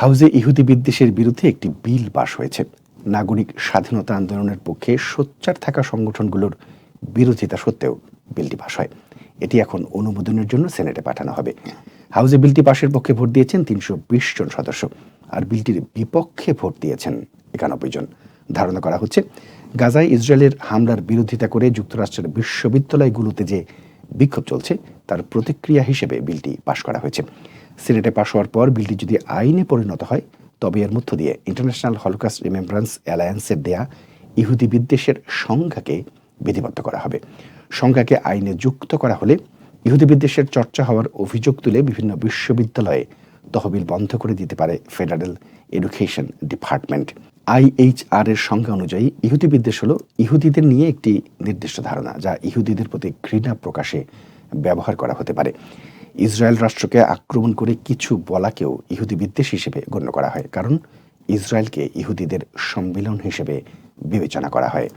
হাউজে ইহুদি বিদ্বেষের বিরুদ্ধে একটি বিল পাশ হয়েছে। নাগরিক স্বাধীনতা আন্দোলনের পক্ষে সোচ্চার থাকা সংগঠনগুলোর বিরোধিতা সত্ত্বেও বিলটি পাশ হয়। এটি এখন অনুমোদনের জন্য সেনেটে পাঠানো হবে। হাউজে বিলটি পাশের পক্ষে ভোট দিয়েছেন তিনশো বিশ জন সদস্য, আর বিলটির বিপক্ষে ভোট দিয়েছেন একানব্বই জন। ধারণা করা হচ্ছে, গাজায় ইসরায়েলের হামলার বিরোধিতা করে যুক্তরাষ্ট্রের বিশ্ববিদ্যালয়গুলোতে যে বিক্ষোভ চলছে, তার প্রতিক্রিয়া হিসেবে বিলটি পাশ করা হয়েছে। সিনেটে পাশ হওয়ার পর বিলটি যদি আইনে পরিণত হয়, তবে এর মধ্য দিয়ে ইন্টারন্যাশনাল হলোকাস্ট রিমেম্ব্রান্স অ্যালায়েন্সের দেয়া ইহুদি বিদ্বেষের সংজ্ঞাকে বিধিবদ্ধ করা হবে। সংজ্ঞাকে আইনে যুক্ত করা হলে ইহুদি বিদ্বেষের চর্চা হওয়ার অভিযোগ তুলে বিভিন্ন বিশ্ববিদ্যালয়ে তহবিল বন্ধ করে দিতে পারে ফেডারেল এডুকেশন ডিপার্টমেন্ট। আইএইচআর এর সংজ্ঞা অনুযায়ী ইহুদি বিদ্বেষ হল ইহুদিদের নিয়ে একটি নির্দিষ্ট ধারণা, যা ইহুদিদের প্রতি ঘৃণা প্রকাশে ব্যবহার করা হতে পারে। ইসরায়েল রাষ্ট্রকে আক্রমণ করে কিছু বলাকেও ইহুদি বিদ্বেষ হিসেবে গণ্য করা হয়, কারণ ইসরায়েলকে ইহুদিদের সম্মিলন হিসেবে বিবেচনা করা হয়।